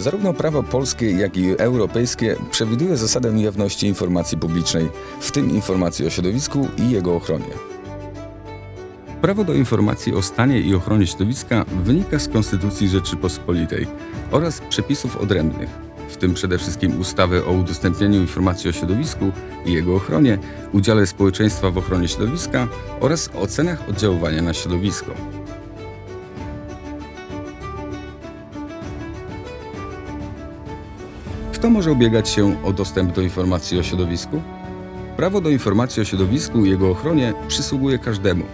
Zarówno prawo polskie, jak i europejskie przewiduje zasadę jawności informacji publicznej, w tym informacji o środowisku i jego ochronie. Prawo do informacji o stanie i ochronie środowiska wynika z Konstytucji Rzeczypospolitej oraz przepisów odrębnych, w tym przede wszystkim ustawy o udostępnianiu informacji o środowisku i jego ochronie, udziale społeczeństwa w ochronie środowiska oraz ocenach oddziaływania na środowisko. Kto może ubiegać się o dostęp do informacji o środowisku? Prawo do informacji o środowisku i jego ochronie przysługuje każdemu,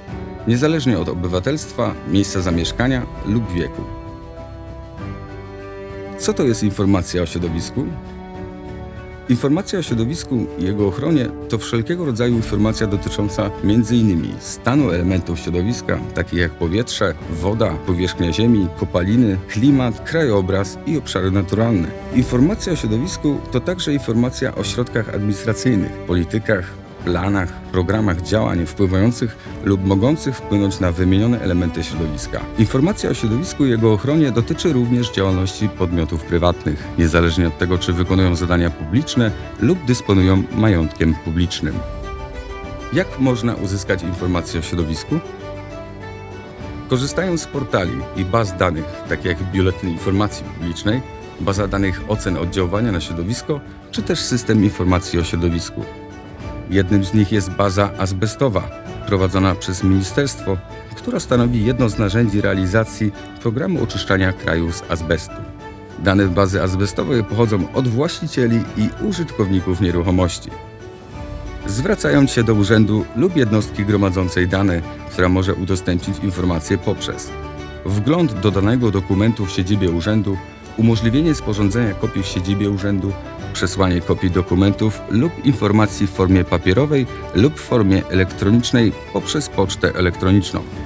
niezależnie od obywatelstwa, miejsca zamieszkania lub wieku. Co to jest informacja o środowisku? Informacja o środowisku i jego ochronie to wszelkiego rodzaju informacja dotycząca m.in. stanu elementów środowiska, takich jak powietrze, woda, powierzchnia ziemi, kopaliny, klimat, krajobraz i obszary naturalne. Informacja o środowisku to także informacja o środkach administracyjnych, politykach, planach, programach działań wpływających lub mogących wpłynąć na wymienione elementy środowiska. Informacja o środowisku i jego ochronie dotyczy również działalności podmiotów prywatnych, niezależnie od tego, czy wykonują zadania publiczne lub dysponują majątkiem publicznym. Jak można uzyskać informacje o środowisku? Korzystając z portali i baz danych, takie jak Biuletyn Informacji Publicznej, baza danych ocen oddziaływania na środowisko, czy też system informacji o środowisku. Jednym z nich jest baza azbestowa, prowadzona przez ministerstwo, która stanowi jedno z narzędzi realizacji programu oczyszczania kraju z azbestu. Dane bazy azbestowej pochodzą od właścicieli i użytkowników nieruchomości. Zwracając się do urzędu lub jednostki gromadzącej dane, która może udostępnić informacje poprzez wgląd do danego dokumentu w siedzibie urzędu, umożliwienie sporządzenia kopii w siedzibie urzędu, przesłanie kopii dokumentów lub informacji w formie papierowej lub w formie elektronicznej poprzez pocztę elektroniczną.